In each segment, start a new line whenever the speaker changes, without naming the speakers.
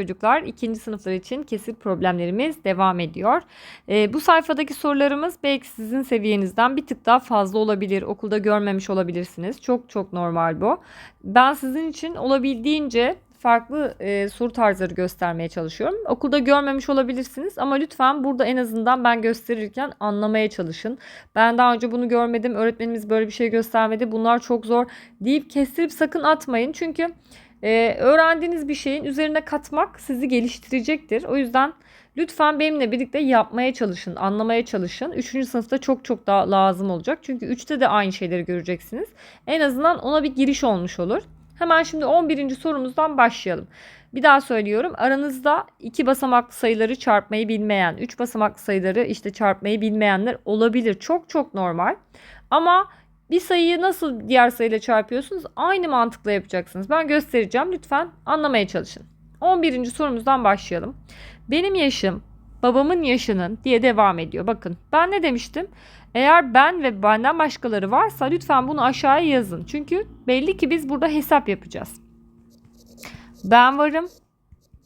Çocuklar ikinci sınıflar için kesir problemlerimiz devam ediyor. Ee, bu sayfadaki sorularımız belki sizin seviyenizden bir tık daha fazla olabilir. Okulda görmemiş olabilirsiniz. Çok çok normal bu. Ben sizin için olabildiğince farklı e, soru tarzları göstermeye çalışıyorum. Okulda görmemiş olabilirsiniz ama lütfen burada en azından ben gösterirken anlamaya çalışın. Ben daha önce bunu görmedim, öğretmenimiz böyle bir şey göstermedi, bunlar çok zor deyip kestirip sakın atmayın. Çünkü ee, öğrendiğiniz bir şeyin üzerine katmak sizi geliştirecektir. O yüzden lütfen benimle birlikte yapmaya çalışın, anlamaya çalışın. Üçüncü sınıfta çok çok daha lazım olacak. Çünkü üçte de aynı şeyleri göreceksiniz. En azından ona bir giriş olmuş olur. Hemen şimdi 11. sorumuzdan başlayalım. Bir daha söylüyorum. Aranızda iki basamaklı sayıları çarpmayı bilmeyen, üç basamaklı sayıları işte çarpmayı bilmeyenler olabilir. Çok çok normal. Ama bir sayıyı nasıl diğer sayıyla çarpıyorsunuz? Aynı mantıkla yapacaksınız. Ben göstereceğim. Lütfen anlamaya çalışın. 11. sorumuzdan başlayalım. Benim yaşım babamın yaşının diye devam ediyor. Bakın ben ne demiştim? Eğer ben ve benden başkaları varsa lütfen bunu aşağıya yazın. Çünkü belli ki biz burada hesap yapacağız. Ben varım.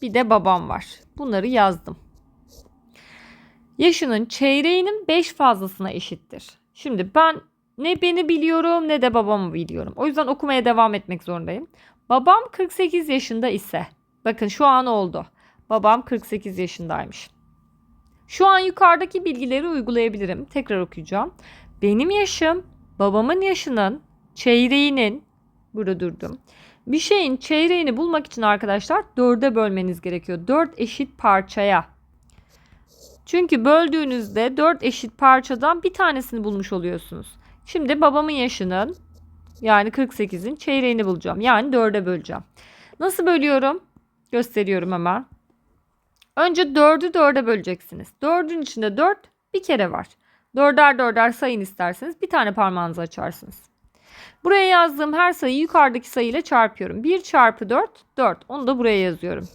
Bir de babam var. Bunları yazdım. Yaşının çeyreğinin 5 fazlasına eşittir. Şimdi ben ne beni biliyorum ne de babamı biliyorum. O yüzden okumaya devam etmek zorundayım. Babam 48 yaşında ise bakın şu an oldu. Babam 48 yaşındaymış. Şu an yukarıdaki bilgileri uygulayabilirim. Tekrar okuyacağım. Benim yaşım babamın yaşının çeyreğinin burada durdum. Bir şeyin çeyreğini bulmak için arkadaşlar dörde bölmeniz gerekiyor. Dört eşit parçaya. Çünkü böldüğünüzde dört eşit parçadan bir tanesini bulmuş oluyorsunuz. Şimdi babamın yaşının yani 48'in çeyreğini bulacağım. Yani 4'e böleceğim. Nasıl bölüyorum? Gösteriyorum hemen. Önce 4'ü 4'e böleceksiniz. 4'ün içinde 4 bir kere var. Dörder dörder sayın isterseniz bir tane parmağınızı açarsınız. Buraya yazdığım her sayıyı yukarıdaki sayıyla çarpıyorum. 1 çarpı 4 4. Onu da buraya yazıyorum.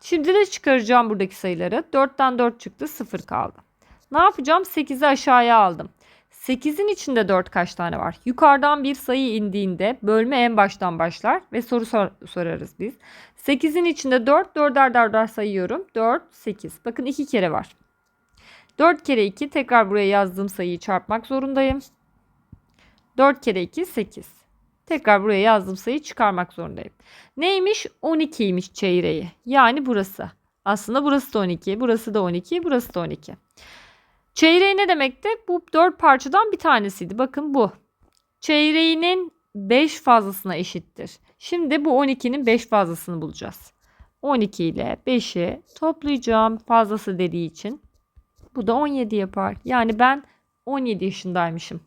Şimdi de çıkaracağım buradaki sayıları. 4'ten 4 çıktı 0 kaldı. Ne yapacağım? 8'i aşağıya aldım. 8'in içinde 4 kaç tane var? Yukarıdan bir sayı indiğinde bölme en baştan başlar ve soru sor sorarız biz. 8'in içinde 4, 4'er 4'er sayıyorum. 4, 8. Bakın 2 kere var. 4 kere 2 tekrar buraya yazdığım sayıyı çarpmak zorundayım. 4 kere 2 8. Tekrar buraya yazdığım sayıyı çıkarmak zorundayım. Neymiş? 12'ymiş çeyreği. Yani burası. Aslında burası da 12, burası da 12, burası da 12. Çeyreği ne demekti? Bu dört parçadan bir tanesiydi. Bakın bu. Çeyreğinin 5 fazlasına eşittir. Şimdi bu 12'nin 5 fazlasını bulacağız. 12 ile 5'i toplayacağım fazlası dediği için. Bu da 17 yapar. Yani ben 17 yaşındaymışım.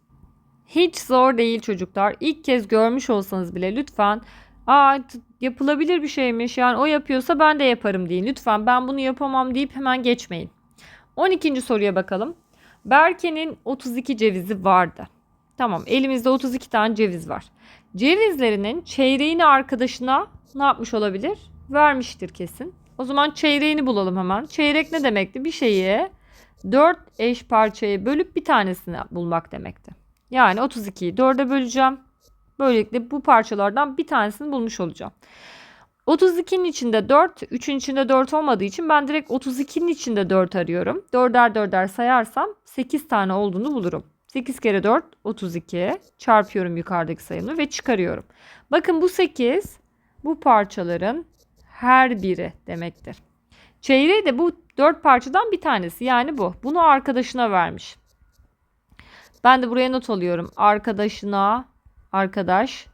Hiç zor değil çocuklar. İlk kez görmüş olsanız bile lütfen Aa, yapılabilir bir şeymiş. Yani o yapıyorsa ben de yaparım deyin. Lütfen ben bunu yapamam deyip hemen geçmeyin. 12. soruya bakalım. Berke'nin 32 cevizi vardı. Tamam elimizde 32 tane ceviz var. Cevizlerinin çeyreğini arkadaşına ne yapmış olabilir? Vermiştir kesin. O zaman çeyreğini bulalım hemen. Çeyrek ne demekti? Bir şeyi 4 eş parçaya bölüp bir tanesini bulmak demekti. Yani 32'yi 4'e böleceğim. Böylelikle bu parçalardan bir tanesini bulmuş olacağım. 32'nin içinde 4, 3'ün içinde 4 olmadığı için ben direkt 32'nin içinde 4 arıyorum. 4'er 4'er sayarsam 8 tane olduğunu bulurum. 8 kere 4 32 çarpıyorum yukarıdaki sayımı ve çıkarıyorum. Bakın bu 8 bu parçaların her biri demektir. Çeyreği de bu 4 parçadan bir tanesi yani bu. Bunu arkadaşına vermiş. Ben de buraya not alıyorum. Arkadaşına arkadaş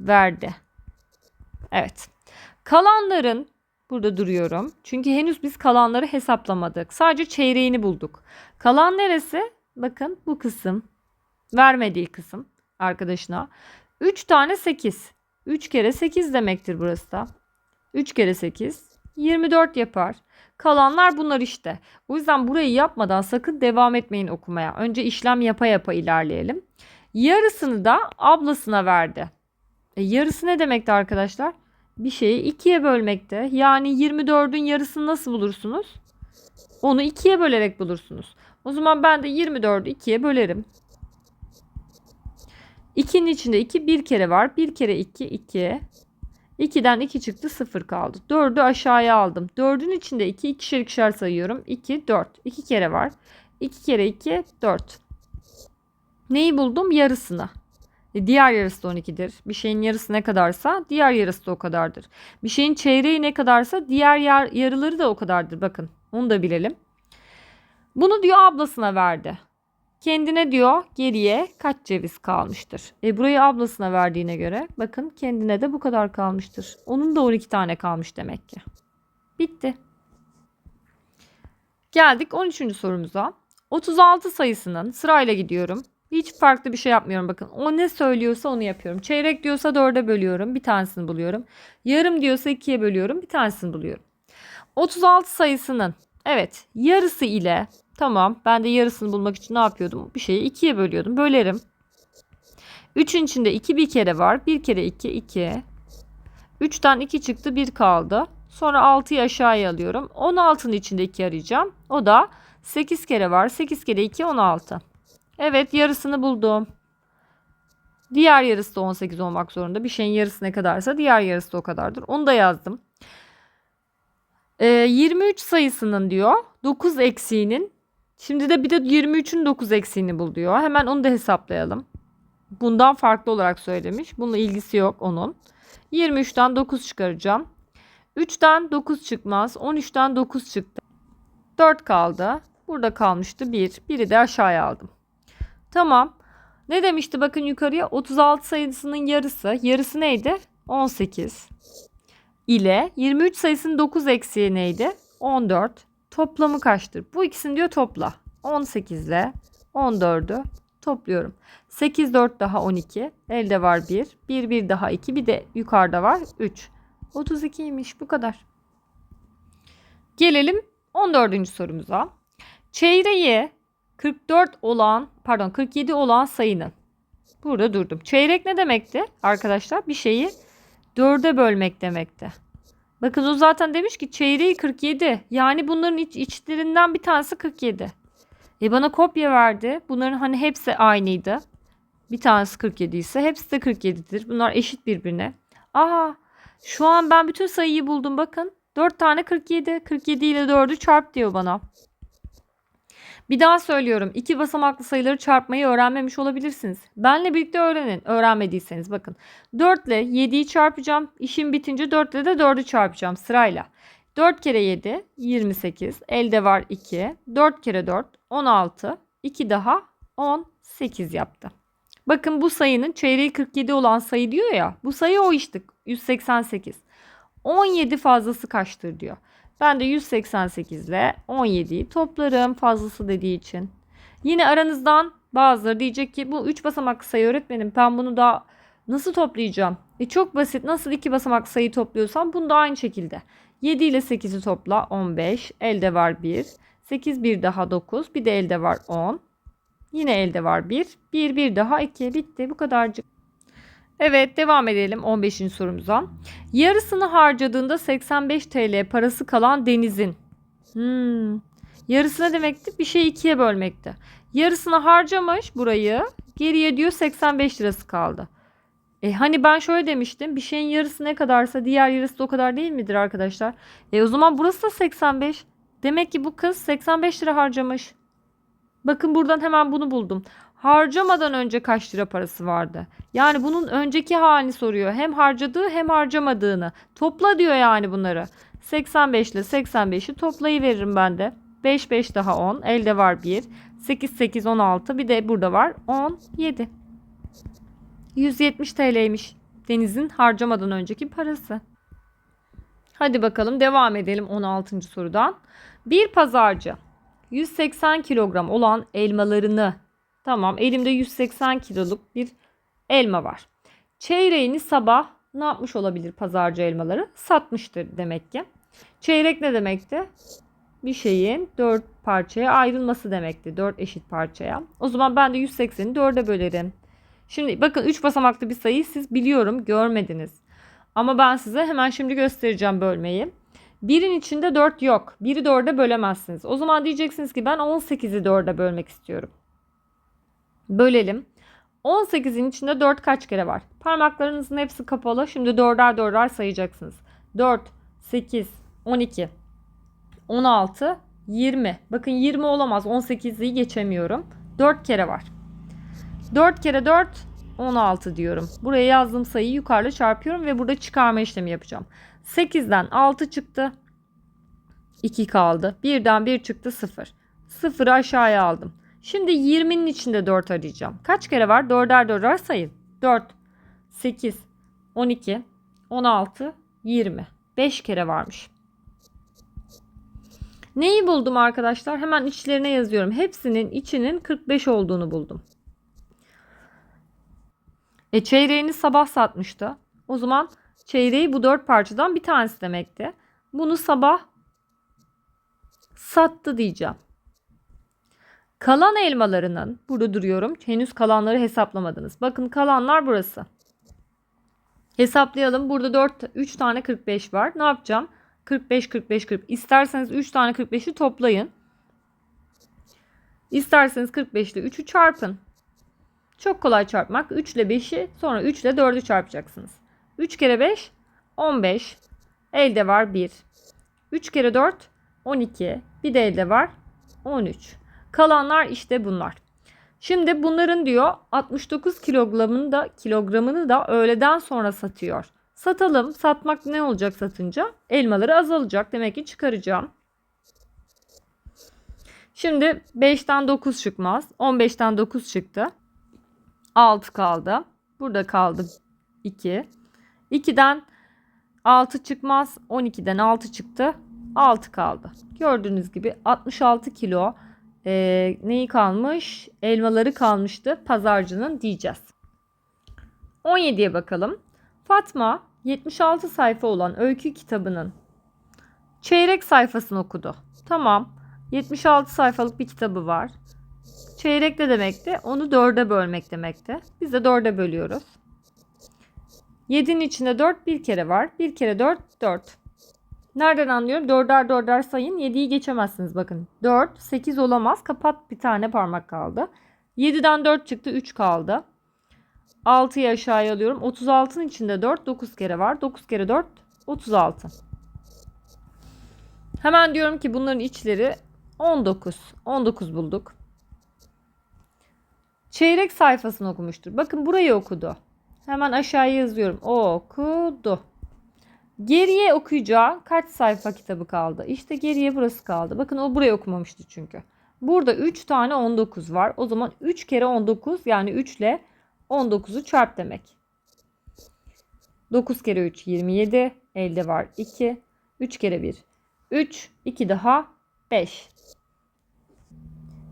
verdi. Evet. Kalanların burada duruyorum. Çünkü henüz biz kalanları hesaplamadık. Sadece çeyreğini bulduk. Kalan neresi? Bakın bu kısım. Vermediği kısım arkadaşına. 3 tane 8. 3 kere 8 demektir burası da. 3 kere 8 24 yapar. Kalanlar bunlar işte. O yüzden burayı yapmadan sakın devam etmeyin okumaya. Önce işlem yapa yapa ilerleyelim. Yarısını da ablasına verdi. E, yarısı ne demekti arkadaşlar? Bir şeyi ikiye bölmekte. Yani 24'ün yarısını nasıl bulursunuz? Onu ikiye bölerek bulursunuz. O zaman ben de 24'ü ikiye bölerim. 2'nin içinde 2 bir kere var. 1 kere 2 2. 2'den 2 çıktı 0 kaldı. 4'ü aşağıya aldım. 4'ün içinde 2 ikişer ikişer sayıyorum. 2 4. 2 kere var. 2 kere 2 4. Neyi buldum? Yarısını. E, diğer yarısı da 12'dir. Bir şeyin yarısı ne kadarsa diğer yarısı da o kadardır. Bir şeyin çeyreği ne kadarsa diğer yar, yarıları da o kadardır. Bakın onu da bilelim. Bunu diyor ablasına verdi. Kendine diyor geriye kaç ceviz kalmıştır? E burayı ablasına verdiğine göre bakın kendine de bu kadar kalmıştır. Onun da 12 tane kalmış demek ki. Bitti. Geldik 13. sorumuza. 36 sayısının sırayla gidiyorum. Hiç farklı bir şey yapmıyorum bakın. O ne söylüyorsa onu yapıyorum. Çeyrek diyorsa 4'e bölüyorum. Bir tanesini buluyorum. Yarım diyorsa 2'ye bölüyorum. Bir tanesini buluyorum. 36 sayısının evet yarısı ile tamam ben de yarısını bulmak için ne yapıyordum? Bir şeyi 2'ye bölüyordum. Bölerim. 3'ün içinde 2 bir kere var. 1 kere 2 2. 3'ten 2 çıktı 1 kaldı. Sonra 6'yı aşağıya alıyorum. 16'nın içinde 2 arayacağım. O da 8 kere var. 8 kere 2 16. Evet yarısını buldum. Diğer yarısı da 18 olmak zorunda. Bir şeyin yarısı ne kadarsa diğer yarısı da o kadardır. Onu da yazdım. Ee, 23 sayısının diyor 9 eksiğinin. Şimdi de bir de 23'ün 9 eksiğini bul diyor. Hemen onu da hesaplayalım. Bundan farklı olarak söylemiş. Bununla ilgisi yok onun. 23'ten 9 çıkaracağım. 3'ten 9 çıkmaz. 13'ten 9 çıktı. 4 kaldı. Burada kalmıştı 1. Biri de aşağıya aldım. Tamam. Ne demişti bakın yukarıya 36 sayısının yarısı. Yarısı neydi? 18. İle 23 sayısının 9 eksiği neydi? 14. Toplamı kaçtır? Bu ikisini diyor topla. 18 ile 14'ü topluyorum. 8 4 daha 12. Elde var 1. 1 1 daha 2. Bir de yukarıda var 3. 32'ymiş bu kadar. Gelelim 14. sorumuza. Çeyreği 44 olan pardon 47 olan sayının. Burada durdum. Çeyrek ne demekti arkadaşlar? Bir şeyi dörde bölmek demekti. Bakın o zaten demiş ki çeyreği 47. Yani bunların iç, içlerinden bir tanesi 47. E bana kopya verdi. Bunların hani hepsi aynıydı. Bir tanesi 47 ise hepsi de 47'dir. Bunlar eşit birbirine. Aa şu an ben bütün sayıyı buldum bakın. 4 tane 47. 47 ile 4'ü çarp diyor bana. Bir daha söylüyorum. İki basamaklı sayıları çarpmayı öğrenmemiş olabilirsiniz. Benle birlikte öğrenin. Öğrenmediyseniz bakın. 4 ile 7'yi çarpacağım. İşim bitince 4 ile de 4'ü çarpacağım sırayla. 4 kere 7 28. Elde var 2. 4 kere 4 16. 2 daha 18 yaptı. Bakın bu sayının çeyreği 47 olan sayı diyor ya. Bu sayı o işte 188. 17 fazlası kaçtır diyor. Ben de 188 ile 17'yi toplarım fazlası dediği için. Yine aranızdan bazıları diyecek ki bu 3 basamaklı sayı öğretmenim ben bunu da nasıl toplayacağım? E çok basit nasıl 2 basamaklı sayı topluyorsam bunu da aynı şekilde. 7 ile 8'i topla 15 elde var 1. 8 bir daha 9 bir de elde var 10. Yine elde var 1. 1 bir daha 2 bitti bu kadarcık. Evet devam edelim 15. sorumuza. Yarısını harcadığında 85 TL parası kalan Deniz'in. Hmm. Yarısı ne demekti? Bir şeyi ikiye bölmekti. Yarısını harcamış burayı. Geriye diyor 85 lirası kaldı. E hani ben şöyle demiştim. Bir şeyin yarısı ne kadarsa diğer yarısı da o kadar değil midir arkadaşlar? E o zaman burası da 85. Demek ki bu kız 85 lira harcamış. Bakın buradan hemen bunu buldum harcamadan önce kaç lira parası vardı? Yani bunun önceki halini soruyor. Hem harcadığı hem harcamadığını. Topla diyor yani bunları. 85 ile 85'i toplayıveririm ben de. 5 5 daha 10. Elde var 1. 8 8 16. Bir de burada var 17. 170 TL'ymiş Deniz'in harcamadan önceki parası. Hadi bakalım devam edelim 16. sorudan. Bir pazarcı 180 kilogram olan elmalarını Tamam elimde 180 kiloluk bir elma var. Çeyreğini sabah ne yapmış olabilir pazarcı elmaları? Satmıştır demek ki. Çeyrek ne demekti? Bir şeyin 4 parçaya ayrılması demekti. 4 eşit parçaya. O zaman ben de 180'i 4'e bölerim. Şimdi bakın 3 basamaklı bir sayıyı siz biliyorum görmediniz. Ama ben size hemen şimdi göstereceğim bölmeyi. Birin içinde 4 yok. Biri 4'e bölemezsiniz. O zaman diyeceksiniz ki ben 18'i 4'e bölmek istiyorum. Bölelim. 18'in içinde 4 kaç kere var? Parmaklarınızın hepsi kapalı. Şimdi dörder dörder sayacaksınız. 4, 8, 12, 16, 20. Bakın 20 olamaz. 18'i geçemiyorum. 4 kere var. 4 kere 4 16 diyorum. Buraya yazdığım sayıyı yukarıda çarpıyorum ve burada çıkarma işlemi yapacağım. 8'den 6 çıktı. 2 kaldı. 1'den 1 çıktı 0. 0'ı aşağıya aldım. Şimdi 20'nin içinde 4 arayacağım. Kaç kere var? 4'er 4'er sayın. 4, 8, 12, 16, 20. 5 kere varmış. Neyi buldum arkadaşlar? Hemen içlerine yazıyorum. Hepsinin içinin 45 olduğunu buldum. E çeyreğini sabah satmıştı. O zaman çeyreği bu dört parçadan bir tanesi demekti. Bunu sabah sattı diyeceğim. Kalan elmalarının burada duruyorum. Henüz kalanları hesaplamadınız. Bakın kalanlar burası. Hesaplayalım. Burada 4 3 tane 45 var. Ne yapacağım? 45 45 40. İsterseniz 3 tane 45'i toplayın. İsterseniz 45 ile 3'ü çarpın. Çok kolay çarpmak. 3 ile 5'i sonra 3 ile 4'ü çarpacaksınız. 3 kere 5 15. Elde var 1. 3 kere 4 12. Bir de elde var 13. Kalanlar işte bunlar. Şimdi bunların diyor 69 kilogramını da kilogramını da öğleden sonra satıyor. Satalım. Satmak ne olacak satınca? Elmaları azalacak. Demek ki çıkaracağım. Şimdi 5'ten 9 çıkmaz. 15'ten 9 çıktı. 6 kaldı. Burada kaldı 2. 2'den 6 çıkmaz. 12'den 6 çıktı. 6 kaldı. Gördüğünüz gibi 66 kilo e, neyi kalmış? Elmaları kalmıştı pazarcının diyeceğiz. 17'ye bakalım. Fatma 76 sayfa olan öykü kitabının çeyrek sayfasını okudu. Tamam. 76 sayfalık bir kitabı var. Çeyrek ne demekti? Onu dörde bölmek demekti. Biz de dörde bölüyoruz. 7'nin içinde 4 bir kere var. Bir kere 4 4. Nereden anlıyorum? Dörder dörder sayın. 7'yi geçemezsiniz bakın. 4 8 olamaz. Kapat bir tane parmak kaldı. 7'den 4 çıktı 3 kaldı. 6'yı aşağıya alıyorum. 36'nın içinde 4 9 kere var. 9 kere 4 36. Hemen diyorum ki bunların içleri 19. 19 bulduk. Çeyrek sayfasını okumuştur. Bakın burayı okudu. Hemen aşağıya yazıyorum. Okudu. Geriye okuyacağı kaç sayfa kitabı kaldı? İşte geriye burası kaldı. Bakın o burayı okumamıştı çünkü. Burada 3 tane 19 var. O zaman 3 kere 19 yani 3 ile 19'u çarp demek. 9 kere 3 27. Elde var 2. 3 kere 1 3. 2 daha 5.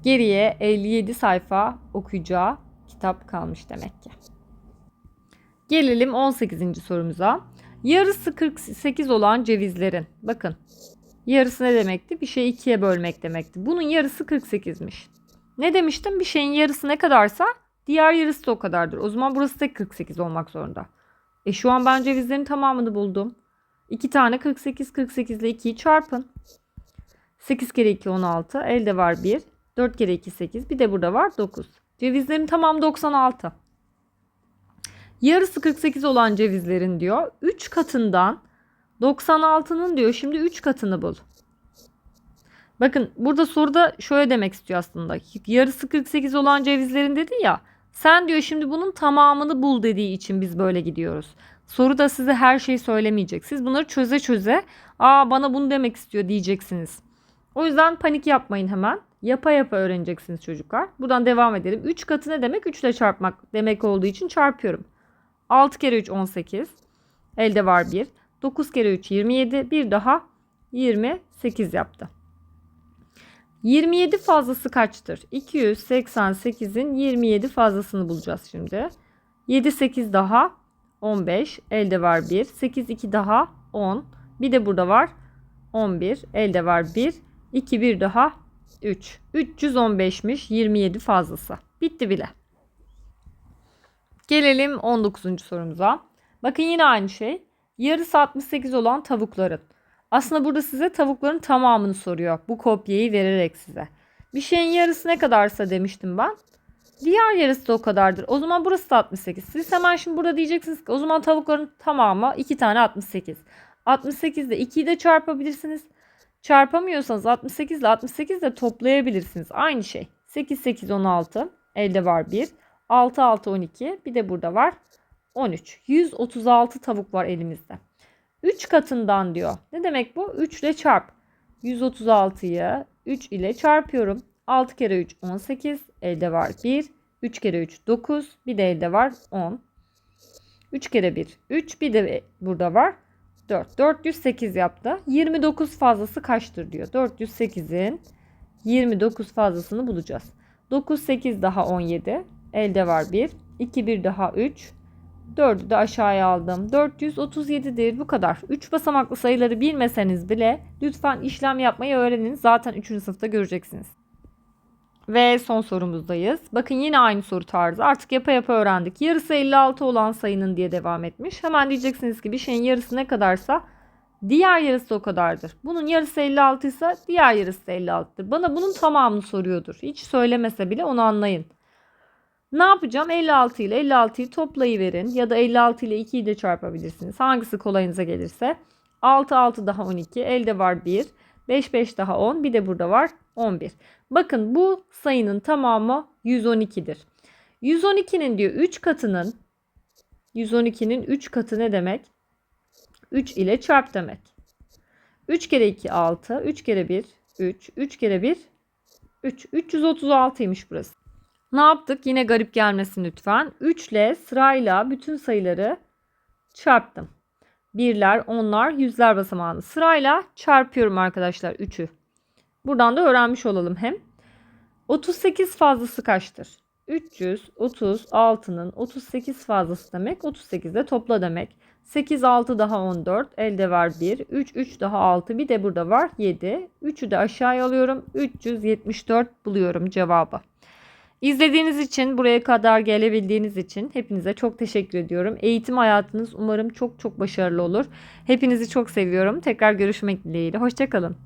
Geriye 57 sayfa okuyacağı kitap kalmış demek ki. Gelelim 18. sorumuza. Yarısı 48 olan cevizlerin. Bakın. Yarısı ne demekti? Bir şeyi ikiye bölmek demekti. Bunun yarısı 48'miş. Ne demiştim? Bir şeyin yarısı ne kadarsa diğer yarısı da o kadardır. O zaman burası da 48 olmak zorunda. E şu an ben cevizlerin tamamını buldum. 2 tane 48 48 ile 2'yi çarpın. 8 kere 2 16. Elde var 1. 4 kere 2 8. Bir de burada var 9. Cevizlerin tamam 96. Yarısı 48 olan cevizlerin diyor 3 katından 96'nın diyor şimdi 3 katını bul. Bakın burada soruda şöyle demek istiyor aslında. Yarısı 48 olan cevizlerin dedi ya. Sen diyor şimdi bunun tamamını bul dediği için biz böyle gidiyoruz. Soru da size her şeyi söylemeyecek. Siz bunları çöze çöze aa bana bunu demek istiyor diyeceksiniz. O yüzden panik yapmayın hemen. Yapa yapa öğreneceksiniz çocuklar. Buradan devam edelim. 3 katı ne demek? 3 ile çarpmak demek olduğu için çarpıyorum. 6 kere 3 18. Elde var 1. 9 kere 3 27. Bir daha 28 yaptı. 27 fazlası kaçtır? 288'in 27 fazlasını bulacağız şimdi. 7 8 daha 15. Elde var 1. 8 2 daha 10. Bir de burada var 11. Elde var 1. 2 1 daha 3. 315'miş 27 fazlası. Bitti bile. Gelelim 19. sorumuza. Bakın yine aynı şey. Yarısı 68 olan tavukların. Aslında burada size tavukların tamamını soruyor. Bu kopyayı vererek size. Bir şeyin yarısı ne kadarsa demiştim ben. Diğer yarısı da o kadardır. O zaman burası da 68. Siz hemen şimdi burada diyeceksiniz ki o zaman tavukların tamamı 2 tane 68. 68 ile 2'yi de çarpabilirsiniz. Çarpamıyorsanız 68 ile 68 de toplayabilirsiniz. Aynı şey. 8 8 16. Elde var 1. 6 6 12. Bir de burada var 13. 136 tavuk var elimizde. 3 katından diyor. Ne demek bu? 3 ile çarp. 136'yı 3 ile çarpıyorum. 6 kere 3 18. Elde var 1. 3 kere 3 9. Bir de elde var 10. 3 kere 1 3. Bir de burada var 4. 408 yaptı. 29 fazlası kaçtır diyor. 408'in 29 fazlasını bulacağız. 9 8 daha 17. Elde var 1. 2 1 daha 3. 4'ü de aşağıya aldım. 437'dir bu kadar. 3 basamaklı sayıları bilmeseniz bile lütfen işlem yapmayı öğrenin. Zaten 3. sınıfta göreceksiniz. Ve son sorumuzdayız. Bakın yine aynı soru tarzı. Artık yapa yapa öğrendik. Yarısı 56 olan sayının diye devam etmiş. Hemen diyeceksiniz ki bir şeyin yarısı ne kadarsa diğer yarısı o kadardır. Bunun yarısı 56 ise diğer yarısı da 56'dır. Bana bunun tamamını soruyordur. Hiç söylemese bile onu anlayın. Ne yapacağım? 56 ile 56'yı toplayıverin ya da 56 ile 2'yi de çarpabilirsiniz. Hangisi kolayınıza gelirse. 6 6 daha 12. Elde var 1. 5 5 daha 10. Bir de burada var 11. Bakın bu sayının tamamı 112'dir. 112'nin diyor 3 katının 112'nin 3 katı ne demek? 3 ile çarp demek. 3 kere 2 6. 3 kere 1 3. 3 kere 1 3. 336'ymış burası. Ne yaptık? Yine garip gelmesin lütfen. 3 ile sırayla bütün sayıları çarptım. Birler, onlar, yüzler basamağını sırayla çarpıyorum arkadaşlar 3'ü. Buradan da öğrenmiş olalım hem. 38 fazlası kaçtır? 336'nın 38 fazlası demek 38 de topla demek. 8 6 daha 14 elde var 1 3 3 daha 6 bir de burada var 7 3'ü de aşağıya alıyorum 374 buluyorum cevabı. İzlediğiniz için, buraya kadar gelebildiğiniz için hepinize çok teşekkür ediyorum. Eğitim hayatınız umarım çok çok başarılı olur. Hepinizi çok seviyorum. Tekrar görüşmek dileğiyle. Hoşçakalın.